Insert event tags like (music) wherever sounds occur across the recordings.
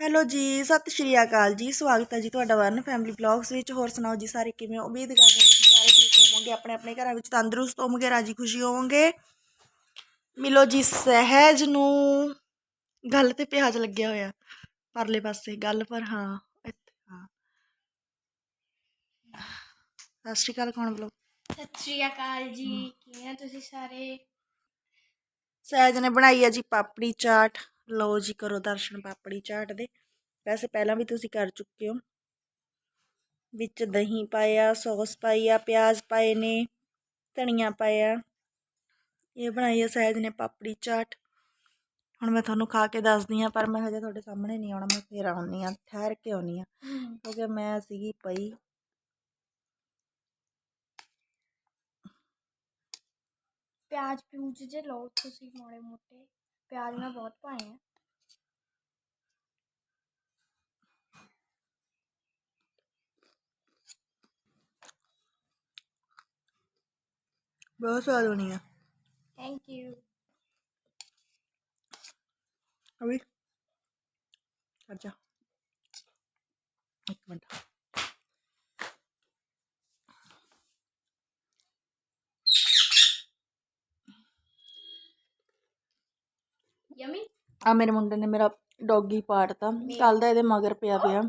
Hello ਜੀ ਸਤਿ ਸ਼੍ਰੀ ਅਕਾਲ ਜੀ ਸਵਾਗਤ ਹੈ ਜੀ ਤੁਹਾਡਾ ਵਰਨ ਫੈਮਿਲੀ ਵਲੌਗਸ ਵਿੱਚ। ਹੋਰ ਸੁਣਾਓ ਜੀ ਸਾਰੇ ਕਿਵੇਂ ਹੋ? ਉਮੀਦ ਕਰਦੇ ਹਾਂ ਤੁਸੀਂ ਸਾਰੇ ਠੀਕ ਹੋਵੋਗੇ ਆਪਣੇ ਆਪਣੇ ਘਰਾਂ ਵਿੱਚ ਤੰਦਰੁਸਤ ਹੋਵੋਗੇ ਰਾਜੀ ਖੁਸ਼ੀ ਹੋਵੋਗੇ। ਮਿਲੋ ਜੀ ਸਹਿਜ ਨੂੰ। ਗੱਲ ਤੇ ਪਿਆਜ ਲੱਗਿਆ ਹੋਇਆ ਪਰਲੇ ਪਾਸੇ ਗੱਲ ਪਰ ਹਾਂ ਇੱਥੇ ਹਾਂ। ਸਤਿ ਸ਼੍ਰੀ ਅਕਾਲ ਕੌਣ ਬਲੋ ਸਤਿ ਸ਼੍ਰੀ ਅਕਾਲ ਜੀ ਕਿਵੇਂ ਹੋ ਤੁਸੀਂ ਸਾਰੇ? ਸਹਿਜ ਨੇ ਬਣਾਈ ਹੈ ਜੀ ਪਾਪੜੀ ਚਾਟ। ਲਓ ਜੀ ਕਰੋ ਦਰਸ਼ਨ ਪਾਪੜੀ ਚਾਟ ਦੇ ਵੈਸੇ ਪਹਿਲਾਂ ਵੀ ਤੁਸੀਂ ਕਰ ਚੁੱਕੇ ਹੋ। ਵਿੱਚ ਦਹੀਂ ਪਾਇਆ ਸੌਸ ਪਾਈ ਆ ਪਿਆਜ਼ ਪਾਏ ਨੇ ਧਨੀਆ ਪਾਇਆ। ਇਹ ਬਣਾਈ ਹੈ ਸਹਿਜ ਨੇ ਪਾਪੜੀ ਚਾਟ। ਹੁਣ ਮੈਂ ਤੁਹਾਨੂੰ ਖਾ ਕੇ ਦੱਸਦੀ ਹਾਂ ਪਰ ਮੈਂ ਹਜੇ ਤੁਹਾਡੇ ਸਾਹਮਣੇ ਨਹੀਂ ਆਉਣਾ ਮੈਂ ਫੇਰ ਆਉਣੀ ਆ ਠਹਿਰ ਕੇ ਆਉਣੀ ਆ ਕਿਉਂਕਿ ਮੈਂ ਸੀਗੀ ਪਈ। ਪਿਆਜ਼ ਪਿਊਜ਼ ਜੇ ਲਓ ਤੁਸੀਂ ਮਾੜੇ ਮੋਟੇ। ਪਿਆਜ਼ ਮੈਂ ਬਹੁਤ ਪਾਏ ਆ। ਬਹੁਤ ਸਵਾਦ ਬਣੀ ਆ। ਥੈਂਕ ਯੂ ਅਭੀ ਅੱਛਾ ਇੱਕ ਮਿੰਟ। ਯਮੀ ਆ ਮੇਰੇ ਮੁੰਡੇ ਨੇ ਮੇਰਾ ਡੌਗੀ ਪਾੜਤਾ। ਕੱਲ ਦਾ ਇਹਦੇ ਮਗਰ ਪਿਆ ਪਿਆ।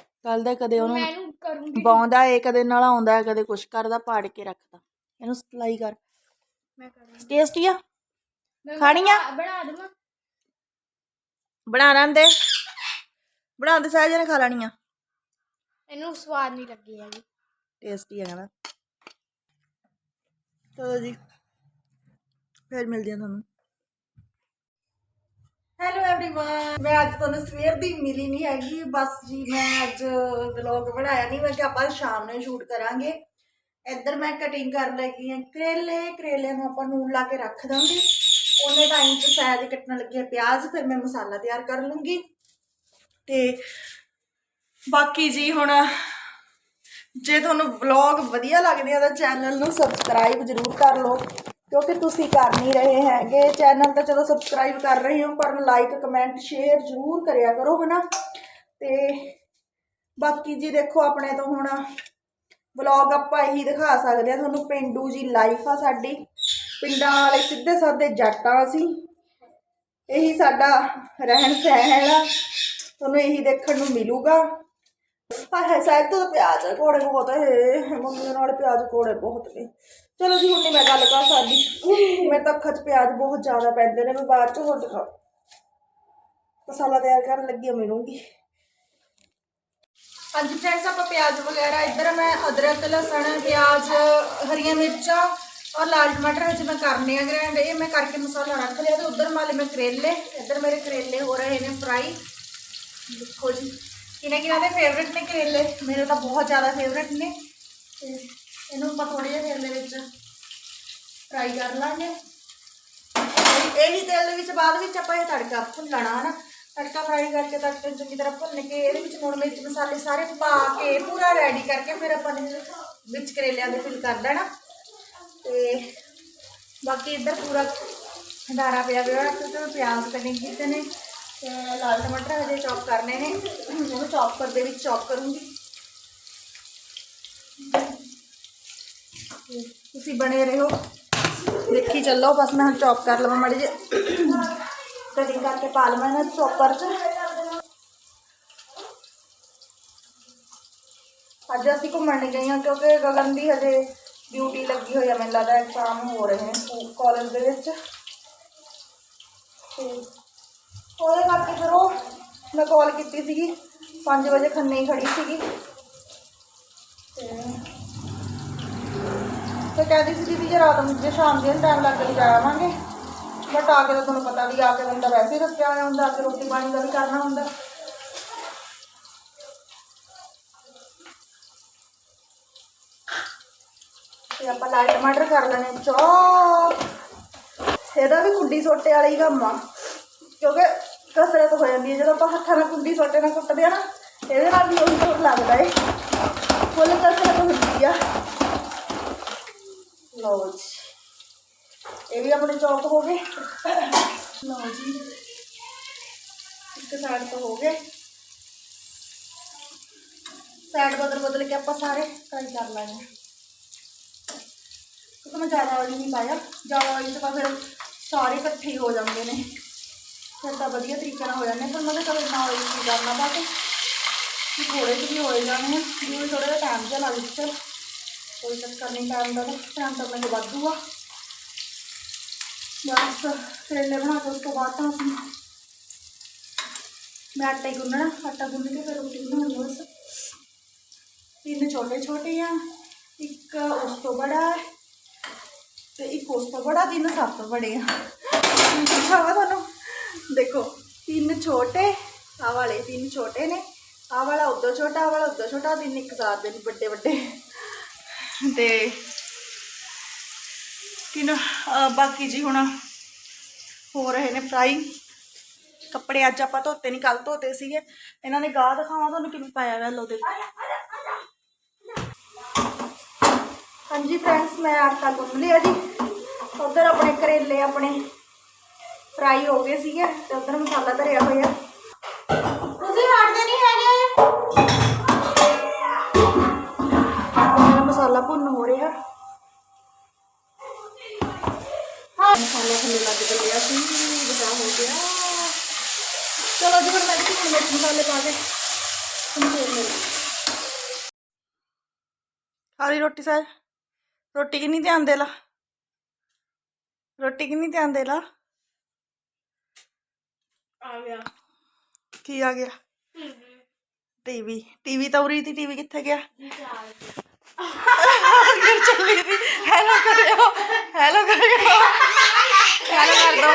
ਕੱਲ ਦਾ ਕਦੇ ਉਹਨੂੰ ਕਰੂੰਗੀ ਬਾਉਂਦਾ ਏ ਕਦੇ ਨਾਲ ਆਉਂਦਾ ਕਦੇ ਕੁਛ ਕਰਦਾ ਪਾੜ ਕੇ ਰੱਖਦਾ। ਇਹਨੂੰ ਸਪਲਾਈ ਕਰ। ਮੈਂ ਕਰੂੰਗੀ। ਟੇਸਟੀ ਆ? ਮੈਂ ਖਾਣੀ ਆ? ਬਣਾ- ਦਵਾਂ। ਬਣਾ ਲਾਂ ਦੇ। ਬਣਾ ਦੇ ਸਾਜੇ ਨੇ ਖਾ ਲੈਣੀ ਆ। ਇਹਨੂੰ ਸਵਾਦ ਨਹੀਂ ਲੱਗੀ ਹੈਗੀ। ਟੇਸਟੀ ਆ ਕਹਿੰਦਾ। ਚਲੋ ਜੀ। ਫਿਰ ਮਿਲਦੇ ਆ ਤੁਹਾਨੂੰ। ਹੈਲੋ एवरीवन ਮੈਂ ਅੱਜ ਤੁਹਾਨੂੰ ਸਵੇਰ ਦੀ ਮਿਲੀ ਨਹੀਂ ਹੈਗੀ ਬਸ ਜੀ ਮੈਂ ਅੱਜ ਵਲੌਗ ਬਣਾਇਆ ਨਹੀਂ ਮੈਂ ਕਿਹਾ ਆਪਾਂ ਸ਼ਾਮ ਨੂੰ ਸ਼ੂਟ ਕਰਾਂਗੇ ਇੱਧਰ ਮੈਂ ਕਟਿੰਗ ਕਰਨ ਲੱਗੀ ਹਾਂ ਕਰੇਲੇ ਕਰੇਲਿਆਂ ਨੂੰ ਆਪਾਂ ਨੂਨ ਲਾ ਕੇ ਰੱਖ ਦਾਂਗੇ ਉਹਨੇ ਟਾਈਮ 'ਚ ਸੈਜ ਕੱਟਣ ਲੱਗੀ ਹੈ ਪਿਆਜ਼ ਫਿਰ ਮੈਂ ਮਸਾਲਾ ਤਿਆਰ ਕਰ ਲੂੰਗੀ ਤੇ ਬਾਕੀ ਜੀ ਹੁਣ ਜੇ ਤੁਹਾਨੂੰ ਵਲੌਗ ਵਧੀਆ ਲੱਗਦੇ ਆ ਤਾਂ ਚੈਨਲ ਨੂੰ ਸਬਸਕ੍ਰਾਈਬ ਜ਼ਰੂਰ ਕਰ ਲਓ ਕਿਉਂਕਿ ਤੁਸੀਂ ਕਰ ਨਹੀਂ ਰਹੇ ਹੈਗੇ ਚੈਨਲ ਤਾਂ ਚਲੋ ਸਬਸਕ੍ਰਾਈਬ ਕਰ ਰਹੇ ਹੋ, ਪਰ ਲਾਈਕ ਕਮੈਂਟ ਸ਼ੇਅਰ ਜ਼ਰੂਰ ਕਰਿਆ ਕਰੋ ਹਨਾ। ਤੇ ਬਾਕੀ ਜੀ ਦੇਖੋ, ਆਪਣੇ ਤੋਂ ਹੁਣ ਵਲੌਗ ਆਪਾਂ ਇਹੀ ਦਿਖਾ ਸਕਦੇ ਆ ਤੁਹਾਨੂੰ ਪਿੰਡੂ ਜੀ ਲਾਈਫ ਆ ਸਾਡੀ। ਪਿੰਡਾਂ ਵਾਲੇ ਸਿੱਧੇ ਸਾਦੇ ਜੱਟ ਆ ਅਸੀਂ ਇਹੀ ਸਾਡਾ ਰਹਿਣ ਸਹਿਣ ਆ। ਤੁਹਾਨੂੰ ਇਹੀ ਦੇਖਣ ਨੂੰ ਮਿਲੂਗਾ। ਹਾਏ ਹਾਏ ਸਾਈਡ ਤੋਂ ਤਾਂ ਪਿਆਜ਼ ਕੋੜੇ ਬਹੁਤ ਹੈ ਮੰਮੀ ਨਾਲ ਪਿਆਜ਼ ਕੋੜੇ ਬਹੁਤ ਨੇ। ਚਲੋ ਜੀ ਹੁਣ ਨਹੀਂ ਮੈਂ ਗੱਲ ਕਰ ਸਕਦੀ। (laughs) ਮੇਰੇ ਤਾਂ ਅੱਖਾਂ 'ਚ ਪਿਆਜ਼ ਬਹੁਤ ਜ਼ਿਆਦਾ ਪੈਂਦੇ ਨੇ ਮੈਂ ਬਾਅਦ 'ਚ ਹੋਰ ਦਿਖਾ ਮਸਾਲਾ ਤਿਆਰ ਕਰਨ ਲੱਗੀ ਹਾਂ ਮਿਲੂੰਗੀ ਹਾਂਜੀ ਫਰੈਂਡਸ ਆਪਾਂ ਪਿਆਜ਼ ਵਗੈਰਾ ਇੱਧਰ ਮੈਂ ਅਦਰਕ ਲਸਣ ਪਿਆਜ਼ ਹਰੀਆਂ ਮਿਰਚਾਂ ਔਰ ਲਾਲ ਟਮਾਟਰ ਵਿੱਚ ਮੈਂ ਕਰਨੇ ਆ ਗ੍ਰੈਂਡ ਇਹ ਮੈਂ ਕਰਕੇ ਮਸਾਲਾ ਰੱਖ ਲਿਆ ਤੇ ਉਧਰ ਮਾਲੇ ਮੈਂ ਕਰੇਲੇ ਇੱਧਰ ਮੇਰੇ ਕਰੇਲੇ ਹੋ ਰਹੇ ਨੇ ਫਰਾਈ ਦੇਖੋ ਜੀ। ਕਿਹਨੇ ਕਿਹਨਾਂ ਦੇ ਫੇਵਰੇਟ ਨੇ ਕਰੇਲੇ ਮੇਰੇ ਤਾਂ ਬਹੁਤ ਜ਼ਿਆਦਾ ਫੇਵਰੇਟ ਨੇ। ਤੇ ਇਹਨੂੰ ਆਪਾਂ ਥੋੜੇ ਜਿਹੇ ਤੇਲ ਦੇ ਵਿੱਚ ਫਰਾਈ ਕਰ ਲਾਂਗੇ। ਇਹੀ ਤੇਲ ਦੇ ਵਿੱਚ, ਬਾਅਦ ਵਿੱਚ ਆਪਾਂ ਇਹ ਤੜਕਾ ਭੁੰਨਣਾ, ਹਨਾ? ਤੜਕਾ ਫਰਾਈ ਕਰਕੇ ਤੜਕੇ ਨੂੰ ਚੰਗੀ ਤਰ੍ਹਾਂ ਭੁੰਨ ਕੇ ਇਹਦੇ ਵਿੱਚ ਲੂਣ ਮਿਰਚ ਮਸਾਲੇ ਸਾਰੇ ਪਾ ਕੇ ਪੂਰਾ ਰੈਡੀ ਕਰਕੇ ਫਿਰ ਆਪਾਂ ਨੇ ਵਿੱਚ ਕਰੇਲਿਆਂ ਦੇ ਫਿਲ ਕਰ ਦੇਣਾ। ਤੇ ਬਾਕੀ ਇੱਧਰ ਪੂਰਾ ਖੰਡਾਰਾ ਪਿਆ ਪਿਆ ਤੇ ਪਿਆਜ਼ ਕਟਿੰਗ ਕੀਤੇ ਨੇ। ਤੇ ਲਾਲ ਟਮਾਟਰ ਹਜੇ ਚੌਪ ਕਰਨੇ ਨੇ। ਉਹਨੂੰ ਚੌਪਰ ਦੇ ਵਿੱਚ ਚੌਪ ਕਰੂੰਗੀ। ਤੇ ਤੁਸੀਂ ਬਣੇ ਰਹੋ। ਦੇਖੀ ਚੱਲੋ, ਬਸ ਮੈਂ ਹੁਣ ਚੌਪ ਕਰ ਲਵਾਂ ਮਾੜੀ ਜਿਹੀ। ਕਟਿੰਗ ਕਰਕੇ ਪਾ ਲਵਾਂ ਇਹਨਾਂ ਚੌਪਰ 'ਚ। ਅੱਜ ਅਸੀਂ ਘੁੰਮਣ ਨਹੀਂ ਗਈਆਂ ਕਿਉਂਕਿ ਗਗਨ ਦੀ ਹਜੇ ਡਿਊਟੀ ਲੱਗੀ ਹੋਈ ਆ, ਮੈਨੂੰ ਲੱਗਦਾ ਐਗਜ਼ਾਮ ਹੋ ਰਹੇ ਨੇ ਕਾਲਜ ਦੇ ਵਿੱਚ। ਤੇ ਉਹਦੇ ਕਰਕੇ ਫਿਰ ਉਹ ਮੈਂ ਕਾਲ ਕੀਤੀ ਸੀਗੀ 5 ਵਜੇ ਖੰਨੇ ਹੀ ਖੜੀ ਸੀਗੀ। ਤੇ ਤੇ ਕਹਿੰਦੀ ਸੀ ਦੀਦੀ ਜੇ ਰਾਤ ਨੂੰ, ਜੇ ਸ਼ਾਮ ਦੇ ਟਾਈਮ ਲੱਗ ਕੇ ਜਾਵਾਂਗੇ ਬਟ ਆ ਕੇ ਤਾਂ ਤੁਹਾਨੂੰ ਪਤਾ ਵੀ ਆ ਕੇ ਬੰਦਾ ਵੈਸੇ ਹੀ ਰੱਖਿਆ ਹੋਇਆ ਹੁੰਦਾ, ਆ ਕੇ ਰੋਟੀ ਪਾਣੀ ਦਾ ਵੀ ਕਰਨਾ ਹੁੰਦਾ। ਤੇ ਆਪਾਂ ਲਾਲ ਟਮਾਟਰ ਕਰ ਲੈਣੇ ਚੌਪ ਇਹਦਾ ਵੀ ਕੁੱਡੀ ਸੋਟੇ ਵਾਲਾ ਹੀ ਕੰਮ ਆ। ਕਿਉਂਕਿ ਕਸਰਤ ਹੋ ਜਾਂਦੀ ਹੈ। ਜਦੋਂ ਆਪਾਂ ਹੱਥਾਂ ਨਾਲ ਕੁੰਡੀ ਸੋਟੇ ਨਾਲ ਕੁੱਟਦੇ ਆ ਨਾ, ਇਹਦੇ ਨਾਲ ਵੀ ਉਹੀ ਜ਼ੋਰ ਲੱਗਦਾ ਏ। ਫੁੱਲ ਕਸਰਤ ਹੁੰਦੀ ਆ। ਲਓ ਜੀ। ਇਹ ਵੀ ਆਪਣੇ ਚੌਕ ਹੋ ਗਏ। ਲਓ ਜੀ। ਇੱਕ ਸਾਈਡ ਤੋਂ ਹੋ ਗਏ। ਸਾਈਡ ਬਦਲ ਬਦਲ ਕੇ ਆਪਾਂ ਸਾਰੇ ਫਰਾਈ ਕਰ ਲੈਣੇ ਆ। ਕਿਉਂਕਿ ਮੈਂ ਜ਼ਿਆਦਾ ਆਇਲ ਨਹੀਂ ਪਾਇਆ। ਜ਼ਿਆਦਾ ਆਇਲ ਤਾਂ ਫਿਰ ਸਾਰੇ ਇਕੱਠੇ ਹੀ ਹੋ ਜਾਂਦੇ ਨੇ। ਫਿਰ ਤਾਂ ਵਧੀਆ ਤਰੀਕੇ ਨਾਲ ਹੋ ਜਾਂਦੇ ਪਰ ਮੈਂ ਤਾਂ ਇੰਨਾ ਆਇਲ ਨਹੀਂ ਕਰਨਾ ਪਾ ਕੇ ਕਿ ਥੋੜੇ ਜਿਹੇ ਵੀ ਹੋਏ ਜਾਣੇ ਆ ਜਿਵੇਂ ਥੋੜਾ ਜਿਹਾ ਟਾਈਮ ਜਿਹਾ ਲੱਗ ਚ ਕੋਈ ਚੱਕਰ ਨਹੀਂ ਟਾਈਮ ਦਾ ਟਾਈਮ ਤਾਂ ਮੈਨੂੰ ਵਾਧੂ ਆ। ਬਸ, ਕਰੇਲੇ ਬਣਾ ਕੇ ਉਸ ਤੋਂ ਬਾਅਦ ਤਾਂ ਅਸੀਂ ਮੈਂ ਆਟਾ ਹੀ ਗੁੰਨਣਾ, ਆਟਾ ਗੁੰਨ ਕੇ ਫਿਰ ਰੋਟੀ ਬਣਾਉਣੀ ਬਸ। ਤਿੰਨ ਛੋਟੇ ਛੋਟੇ ਆ, ਇੱਕ ਉਸ ਤੋਂ ਬੜਾ ਤੇ ਇੱਕ ਉਸ ਤੋਂ ਬੜਾ, ਤਿੰਨ ਸਭ ਤੋਂ ਬੜੇ ਆ। ਦਿਖਾਵਾ ਤੁਹਾਨੂੰ? ਦੇਖੋ, ਤਿੰਨ ਛੋਟੇ ਆ ਵਾਲੇ ਤਿੰਨ ਛੋਟੇ ਨੇ। ਆ ਵਾਲਾ ਉਦੋਂ ਛੋਟਾ ਆ ਵਾਲਾ ਉਦੋਂ ਛੋਟਾ, ਤਿੰਨ ਇੱਕ ਸਾਥ ਦੇ ਨੇ ਵੱਡੇ ਵੱਡੇ। ਤੇ ਤਿੰਨ ਬਾਕੀ ਜੀ ਹੁਣ ਹੋ ਰਹੇ ਨੇ ਫਰਾਈ ਕੱਪੜੇ ਅੱਜ ਆਪਾਂ ਧੋਤੇ ਨਹੀਂ ਕੱਲ ਧੋਤੇ ਸੀਗੇ। ਇਹਨਾਂ ਨੇ ਗਾਹ ਦਿਖਾਵਾਂ ਤੁਹਾਨੂੰ ਕਿਵੇਂ ਪਾਇਆ ਹੋਇਆ ਲੋ ਦੇਖੋ। ਹਾਂਜੀ ਫਰੈਂਡਸ ਮੈਂ ਆਟਾ ਗੁੰਨ ਲਿਆ ਜੀ। ਉਧਰ ਆਪਣੇ ਕਰੇਲੇ ਆਪਣੇ ਫਰਾਈ ਹੋ ਗਏ ਸੀਗੇ ਤੇ ਉਧਰ ਮਸਾਲਾ ਧਰਿਆ ਹੋਇਆ ਤੁਸੀਂ ਹਟਦੇ ਨਹੀਂ ਹੈਗੇ ਮੇਰਾ ਮਸਾਲਾ ਭੁੰਨ ਹੋ ਰਿਹਾ ਹਾਂ ਮਸਾਲਾ ਥੱਲੇ ਲੱਗ ਗਿਆ ਸੀ ਬਚਾ ਹੋ ਗਿਆ ਚਲੋ ਜੀ ਹੁਣ ਮੈਂ ਵੀ ਹੁਣ ਮਿਰਚ ਮਸਾਲੇ ਪਾ ਕੇ ਤੁਹਾਨੂੰ ਫੇਰ ਮਿਲਦੀ ਖਾਲੀ ਰੋਟੀ ਸਾਰ ਰੋਟੀ ਕਿੰਨੀ ਧਿਆਨ ਦੇ ਲਾ ਰੋਟੀ ਕਿੰਨੀ ਧਿਆਨ ਦੇ ਲਾ ਆ ਗਿਆ। ਕੀ ਆ ਗਿਆ? ਟੀਵੀ। ਟੀਵੀ। ਤਾਂ ਉਰੀ ਤੀ ਟੀਵੀ ਕਿੱਥੇ ਗਿਆ? ਫਿਰ ਚੱਲੀ ਦੀ ਹੈਲੋ ਕਰਿਓ। ਹੈਲੋ ਕਰਿਓ। ਹੈਲੋ ਕਰ ਦੋ।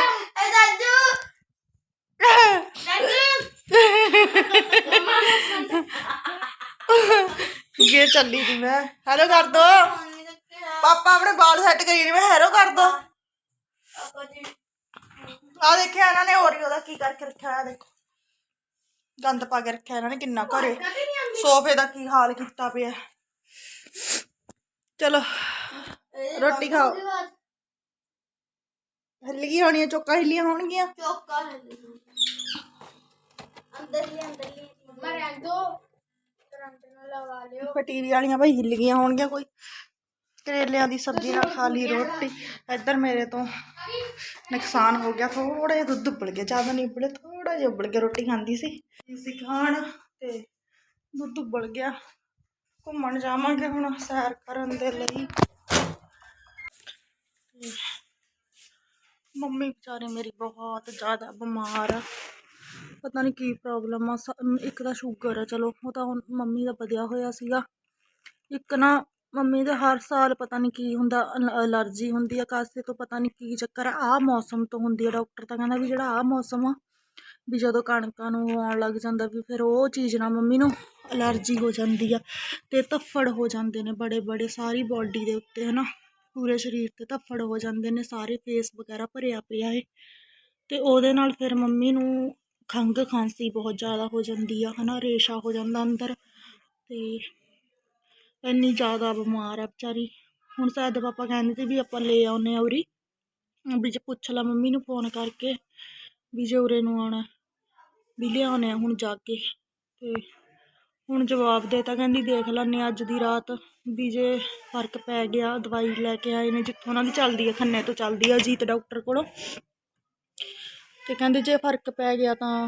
ਇਹ ਚੱਲੀ ਦੀ ਮੈਂ। ਹੈਲੋ ਕਰ ਦੋ। ਪਾਪਾ ਆਪਣੇ ਬਾਲ ਸੈੱਟ ਕਰੀ ਨਹੀਂ ਮੈਂ ਹੈਲੋ ਕਰ ਦੋ। ਆ ਦੇਖਿਆ ਇਹਨਾਂ ਨੇ ਹੋਰ ਹੀ ਉਹਦਾ ਕੀ ਕਰਕੇ ਰੱਖਿਆ ਹੋਇਆ ਦੇਖੋ। ਗੰਦ ਪਾ ਕੇ ਰੱਖਿਆ ਇਹਨਾਂ ਨੇ ਕਿੰਨਾ ਘਰੇ ਸੋਫੇ ਦਾ ਕੀ ਹਾਲ ਕੀਤਾ ਪਿਆ। ਚਲੋ ਰੋਟੀ ਖਾਓ। ਹਿੱਲ ਗਈ ਹੋਣੀ ਚੋਕਾ ਹਿੱਲੀਆਂ ਹੋਣਗੀਆਂ। ਚੋਕਾ ਅੰਦਰ ਹੀ ਅੰਦਰ ਹੀ। ਮੈਂ ਰਹਿ ਦੋ। ਕਰੰਟ ਨਾਲ ਲਗਾ ਲਿਓ। ਫਿਰ ਟੀਵੀ ਵਾਲੀਆਂ ਭਾਈ ਹਿੱਲ ਗਈਆਂ ਹੋਣਗੀਆਂ ਕੋਈ। ਕਰੇਲਿਆਂ ਦੀ ਸਬਜ਼ੀ ਨਾਲ ਖਾ ਲਈ ਰੋਟੀ। ਇੱਧਰ ਮੇਰੇ ਤੋਂ ਨੁਕਸਾਨ ਹੋ ਗਿਆ ਥੋੜਾ ਜਿਹਾ ਦੁੱਧ ਉਬਲ ਗਿਆ, ਜ਼ਿਆਦਾ ਨਹੀਂ ਉਬਲੇ ਥੋੜਾ ਜਿਹਾ ਉਬਲ ਗਿਆ, ਰੋਟੀ ਖਾਂਦੀ ਸੀ। ਅਸੀਂ ਖਾਣ ਤੇ ਦੁੱਧ ਉਬਲ ਗਿਆ। ਘੁੰਮਣ ਜਾਵਾਂਗੇ ਹੁਣ ਸੈਰ ਕਰਨ ਦੇ ਲਈ। ਮੰਮੀ ਵਿਚਾਰੇ ਮੇਰੀ ਬਹੁਤ ਜ਼ਿਆਦਾ ਬਿਮਾਰ ਆ। ਪਤਾ ਨਹੀਂ ਕੀ ਪ੍ਰੋਬਲਮ ਆ ਇੱਕ ਤਾਂ ਸ਼ੂਗਰ ਆ, ਚਲੋ, ਉਹ ਤਾਂ ਹੁਣ ਮੰਮੀ ਦਾ ਵਧਿਆ ਹੋਇਆ ਸੀਗਾ। ਇੱਕ ਨਾ ਮੰਮੀ ਦੇ ਹਰ ਸਾਲ ਪਤਾ ਨਹੀਂ ਕੀ ਹੁੰਦਾ, ਅਲ, ਅਲਰਜੀ ਹੁੰਦੀ ਆ ਕਾਸੇ ਤੋਂ, ਪਤਾ ਨਹੀਂ ਕੀ ਚੱਕਰ ਆ। ਆਹ ਮੌਸਮ ਤੋਂ ਹੁੰਦੀ ਆ ਡਾਕਟਰ ਤਾਂ ਕਹਿੰਦਾ ਵੀ ਜਿਹੜਾ ਆਹ ਮੌਸਮ ਆ, ਵੀ ਜਦੋਂ ਕਣਕਾਂ ਨੂੰ ਆਉਣ ਲੱਗ ਜਾਂਦਾ ਵੀ ਫਿਰ ਉਹ ਚੀਜ਼ ਨਾਲ ਮੰਮੀ ਨੂੰ ਅਲਰਜੀ ਹੋ ਜਾਂਦੀ ਆ ਅਤੇ ਧੱਫੜ ਹੋ ਜਾਂਦੇ ਨੇ ਬੜੇ ਬੜੇ, ਸਾਰੀ ਬਾਡੀ ਦੇ ਉੱਤੇ ਹੈ ਨਾ ਪੂਰੇ ਸਰੀਰ ਤੇ ਧੱਫੜ ਹੋ ਜਾਂਦੇ ਨੇ, ਸਾਰੇ ਫੇਸ ਵਗੈਰਾ ਭਰਿਆ ਪਿਆ ਏ। ਅਤੇ ਉਹਦੇ ਨਾਲ ਫਿਰ ਮੰਮੀ ਨੂੰ ਖੰਘ ਖਾਂਸੀ ਬਹੁਤ ਜ਼ਿਆਦਾ ਹੋ ਜਾਂਦੀ ਆ ਹੈ ਨਾ ਰੇਸ਼ਾ ਹੋ ਜਾਂਦਾ ਅੰਦਰ। ਅਤੇ ਇੰਨੀ ਜ਼ਿਆਦਾ ਬਿਮਾਰ ਆ ਵਿਚਾਰੀ। ਹੁਣ ਸ਼ਾਇਦ ਪਾਪਾ ਕਹਿੰਦੇ ਤੇ ਵੀ ਆਪਾਂ ਲੈ ਆਉਨੇ ਆ ਉਰੀ। ਵੀ ਜੇ ਪੁੱਛ ਲਾ ਮੰਮੀ ਨੂੰ ਫੋਨ ਕਰਕੇ ਵੀ ਜੇ ਉਰੇ ਨੂੰ ਆਉਣਾ। ਵੀ ਲਿਆਉਣੇ ਆ ਹੁਣ ਜਾ ਕੇ। ਤੇ ਹੁਣ ਜਵਾਬ ਦੇ ਤਾਂ ਕਹਿੰਦੀ ਦੇਖ ਲੈਂਦੇ ਹਾਂ ਅੱਜ ਦੀ ਰਾਤ ਵੀ ਜੇ ਫ਼ਰਕ ਪੈ ਗਿਆ, ਦਵਾਈ ਲੈ ਕੇ ਆਏ ਨੇ ਜਿੱਥੋਂ ਉਹਨਾਂ ਦੀ ਚੱਲਦੀ ਹੈ ਖੰਨੇ ਤੋਂ ਚੱਲਦੀ ਆ ਅਜੀਤ ਡਾਕਟਰ ਕੋਲੋਂ। ਤੇ ਕਹਿੰਦੇ ਜੇ ਫ਼ਰਕ ਪੈ ਗਿਆ ਤਾਂ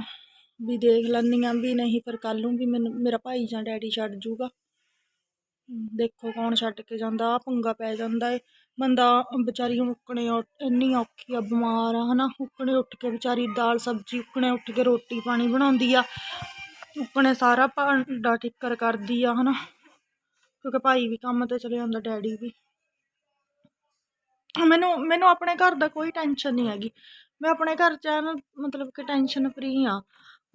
ਵੀ ਦੇਖ ਲੈਂਦੀ ਹਾਂ ਵੀ ਨਹੀਂ ਫਿਰ ਕੱਲ ਨੂੰ ਵੀ ਮੈਨੂੰ, ਮੇਰਾ ਭਾਈ ਜਾਂ ਡੈਡੀ ਛੱਡ ਜੂਗਾ। ਦੇਖੋ ਕੌਣ ਛੱਡ ਕੇ ਜਾਂਦਾ ਆ ਪੰਗਾ ਪੈ ਜਾਂਦਾ ਏ। ਬੰਦਾ ਵਿਚਾਰੀ ਹੁਣ ਉੱਕਣੇ ਇੰਨੀ ਔਖੀ ਆ, ਬਿਮਾਰ ਆ ਹੈ ਨਾ ਉੱਕਣੇ ਉੱਠ ਕੇ ਵਿਚਾਰੀ ਦਾਲ ਸਬਜ਼ੀ ਉੱਕਣੇ ਉੱਠ ਕੇ ਰੋਟੀ ਪਾਣੀ ਬਣਾਉਂਦੀ ਆ। ਉੱਕਣੇ ਸਾਰਾ ਭਾਂਡਾ ਠਿੱਕਰ ਕਰਦੀ ਆ, ਹਨਾ। ਕਿਉਂਕਿ ਭਾਈ ਵੀ ਕੰਮ ਤੇ ਚਲੇ ਜਾਂਦਾ, ਡੈਡੀ ਵੀ। ਮੈਨੂੰ ਮੈਨੂੰ ਆਪਣੇ ਘਰ ਦਾ ਕੋਈ ਟੈਨਸ਼ਨ ਨਹੀਂ ਹੈਗੀ। ਮੈਂ ਆਪਣੇ ਘਰ ਚ ਐਨ ਮਤਲਬ ਕਿ ਟੈਨਸ਼ਨ ਫਰੀ ਆ।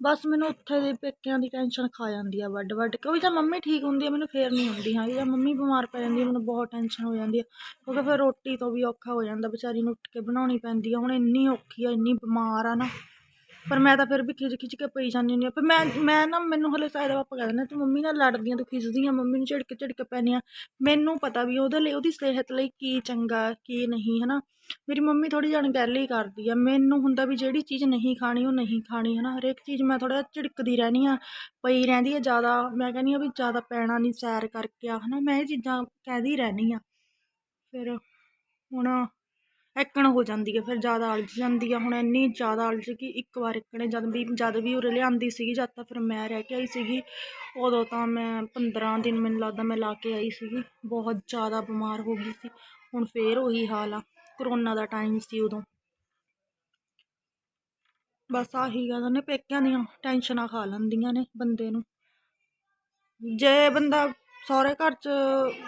ਬਸ ਮੈਨੂੰ ਉੱਥੇ ਦੇ ਪੇਕਿਆਂ ਦੀ ਟੈਨਸ਼ਨ ਖਾ ਜਾਂਦੀ ਆ ਵੱਡ ਵੱਡ ਕੇ ਉਹ ਵੀ ਜਦ ਮੰਮੀ ਠੀਕ ਹੁੰਦੀ ਆ, ਮੈਨੂੰ ਫੇਰ ਨਹੀਂ ਹੁੰਦੀ ਹੈਗੀ। ਜਾਂ ਮੰਮੀ ਬਿਮਾਰ ਪੈ ਜਾਂਦੀ ਆ, ਮੈਨੂੰ ਬਹੁਤ ਟੈਨਸ਼ਨ ਹੋ ਜਾਂਦੀ ਆ, ਕਿਉਂਕਿ ਫਿਰ ਰੋਟੀ ਤੋਂ ਵੀ ਔਖਾ ਹੋ ਜਾਂਦਾ, ਵਿਚਾਰੀ ਨੂੰ ਉੱਠ ਕੇ ਬਣਾਉਣੀ ਪੈਂਦੀ ਆ। ਹੁਣ ਇੰਨੀ ਔਖੀ ਆ, ਇੰਨੀ ਬਿਮਾਰ ਆ ਨਾ। ਪਰ ਮੈਂ ਤਾਂ ਫਿਰ ਵੀ ਖਿੱਚ ਖਿੱਚ ਕੇ ਪਈ ਜਾਂਦੀ ਹੁੰਦੀ ਹਾਂ। ਪਰ ਮੈਂ ਮੈਂ ਨਾ, ਮੈਨੂੰ ਹਲੇ ਸਾਇਦ ਪਾਪਾ ਕਹਿੰਦੇ ਨੇ ਤੂੰ ਮੰਮੀ ਨਾਲ ਲੜਦੀਆਂ ਤੂੰ ਖਿੱਚਦੀ ਖਿੱਚਦੀਆਂ ਮੰਮੀ ਨੂੰ ਝਿੜਕ ਝਿੜਕ ਪੈਂਦੀ ਪੈਂਦੀਆਂ ਮੈਨੂੰ ਪਤਾ ਵੀ ਉਹਦੇ ਲਈ, ਉਹਦੀ ਸਿਹਤ ਲਈ ਕੀ ਚੰਗਾ, ਕੀ ਨਹੀਂ ਹੈ ਨਾ ਮੇਰੀ ਮੰਮੀ ਥੋੜ੍ਹੀ ਜਾਣ ਹੀ ਕਰਦੀ ਆ। ਮੈਨੂੰ ਹੁੰਦਾ ਵੀ ਜਿਹੜੀ ਚੀਜ਼ ਨਹੀਂ ਖਾਣੀ, ਉਹ ਨਹੀਂ ਖਾਣੀ ਹੈ ਨਾ ਹਰੇਕ ਚੀਜ਼ ਮੈਂ ਥੋੜਾ ਝਿੜਕਦੀ ਰਹਿੰਦੀ ਹਾਂ, ਪਈ ਰਹਿੰਦੀ ਆ ਜ਼ਿਆਦਾ। ਮੈਂ ਕਹਿੰਦੀ ਆ ਵੀ ਜ਼ਿਆਦਾ ਪੈਣਾ ਨਹੀਂ ਸੈਰ ਕਰਕੇ ਆ ਹੈ ਨਾ ਮੈਂ ਇਹ ਚੀਜ਼ਾਂ ਕਹਿਦੀ ਰਹਿੰਦੀ ਆ ਫਿਰ ਹੁਣ ਐਕਣ ਹੋ ਜਾਂਦੀ ਹੈ, ਫਿਰ ਜ਼ਿਆਦਾ ਅਲਝ ਜਾਂਦੀ ਆ। ਹੁਣ ਇੰਨੀ ਜ਼ਿਆਦਾ ਅਲਝ ਗਈ, ਇੱਕ ਵਾਰ ਇੱਕਣੇ ਜਦ ਵੀ ਜਦ ਵੀ ਉਰੇ ਲਿਆਂਦੀ ਸੀਗੀ, ਜਦ ਤਾਂ ਫਿਰ ਮੈਂ ਰਹਿ ਕੇ ਆਈ ਸੀਗੀ। ਉਦੋਂ ਤਾਂ ਮੈਂ 15 ਦਿਨ ਮੈਨੂੰ ਲੱਗਦਾ ਮੈਂ ਲਾ ਕੇ ਆਈ ਸੀਗੀ। ਬਹੁਤ ਜ਼ਿਆਦਾ ਬਿਮਾਰ ਹੋ ਗਈ ਸੀ। ਹੁਣ ਫੇਰ ਉਹੀ ਹਾਲ ਆ। ਕਰੋਨਾ ਦਾ ਟਾਈਮ ਸੀ ਉਦੋਂ। ਬਸ ਆਹੀ ਗੱਲ ਨੇ, ਪੇਕਿਆਂ ਦੀਆਂ ਟੈਨਸ਼ਨਾਂ ਖਾ ਲੈਂਦੀਆਂ ਨੇ ਬੰਦੇ ਨੂੰ। ਜੇ ਬੰਦਾ ਸਹੁਰੇ ਘਰ 'ਚ